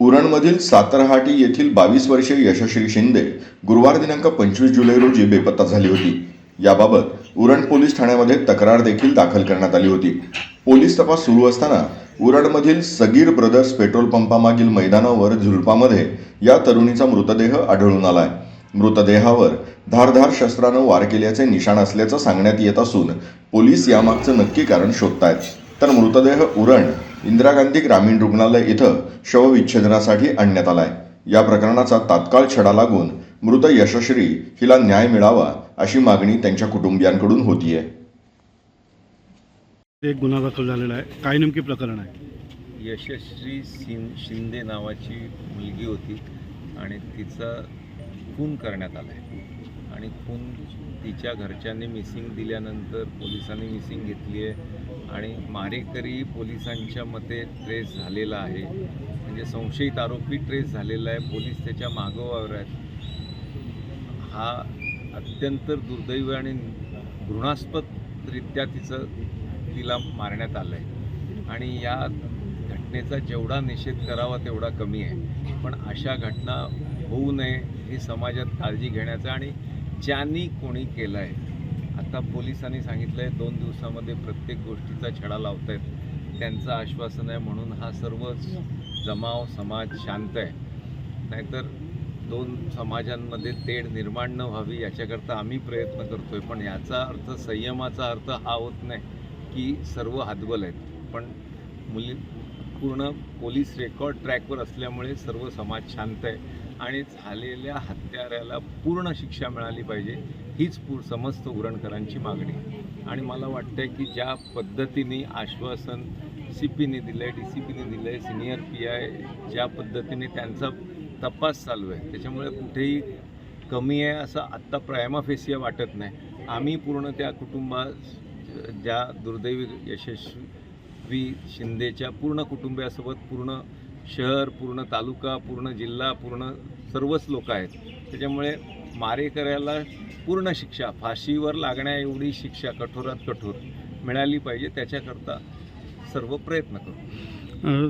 उरणमधील सातरहाटी येथील बावीस वर्षीय यशश्री शिंदे गुरुवार दिनांक पंचवीस जुलै रोजी बेपत्ता झाली होती. याबाबत उरण पोलीस ठाण्यामध्ये तक्रार देखील दाखल करण्यात आली होती. पोलीस तपास सुरू असताना उरणमधील सगीर ब्रदर्स पेट्रोल पंपामागील मैदानावर झुलपामध्ये या तरुणीचा मृतदेह आढळून आलाय. मृतदेहावर धारधार शस्त्रानं वार केल्याचे निशाण असल्याचं सांगण्यात येत असून पोलीस यामागचं नक्की कारण शोधतायत. तर मृतदेह उरण इंदिरा गांधी ग्रामीण रुग्णालय इथं शवविच्छेदनासाठी आणण्यात आलाय. या प्रकरणाचा तात्काळ छडा लागून मृत यशश्री हिला न्याय मिळावा अशी मागणी त्यांच्या कुटुंबियांकडून होतीये. एक गुन्हा दाखल झालेला आहे. काय नेमकी प्रकरण आहे? यशस्वी सिं शिंदे नावाची मुलगी होती आणि तिचा खून करण्यात आला आहे आणि खून तिच्या घरच्यांनी मिसिंग दिल्यानंतर पोलिसांनी मिसिंग घेतली आहे. आणि मारेकरी पोलिसांच्या मते ट्रेस झालेला आहे. म्हणजे संशयित आरोपी ट्रेस झालेला आहे. पोलीस त्याच्या मागोवावर आहेत. हा अत्यंत दुर्दैव आणि घृणास्पदरित्या तिचं तिला मारण्यात आलं आहे आणि या घटनेचा जेवढा निषेध करावा तेवढा कमी आहे. पण अशा घटना होऊ नये ही समाजात काळजी घेण्याचा आणि ज्यांनी कोणी केलं आहे आता पोलिसांनी सांगितलं आहे दोन दिवसामध्ये प्रत्येक गोष्टीचा छडा लावत आहेत त्यांचं आश्वासन आहे म्हणून हा सर्व जमाव समाज शांत आहे. नाहीतर दोन समाजांमध्ये तेढ निर्माण न व्हावी याच्याकरता आम्ही प्रयत्न करतोय. पण याचा अर्थ संयमाचा अर्थ हा होत नाही की सर्व हातबल आहेत. पण मुली पूर्ण पोलीस रेकॉर्ड ट्रॅकवर असल्यामुळे सर्व समाज शांत आहे. आणि झालेल्या हत्याऱ्याला पूर्ण शिक्षा मिळाली पाहिजे हीच पूर समस्त उरणकरांची मागणी. आणि मला वाटतं की ज्या पद्धतीने आश्वासन सी पीने दिलं आहे डी सी पीने दिलं आहे सिनियर पी आय ज्या पद्धतीने त्यांचा तपास चालू आहे त्याच्यामुळे कुठेही कमी आहे असं आत्ता प्रायमाफेसिया वाटत नाही. आम्ही पूर्ण त्या कुटुंबा ज्या दुर्दैवी यशस्वी शिंदेच्या पूर्ण कुटुंबियासोबत पूर्ण शहर पूर्ण तालुका पूर्ण जिल्हा पूर्ण सर्वच लोक आहेत. त्याच्यामुळे मारेकऱ्याला पूर्ण शिक्षा फाशीवर लागण्या एवढी शिक्षा कठोरात कठोर मिळाली पाहिजे त्याच्याकरता सर्व प्रयत्न करू.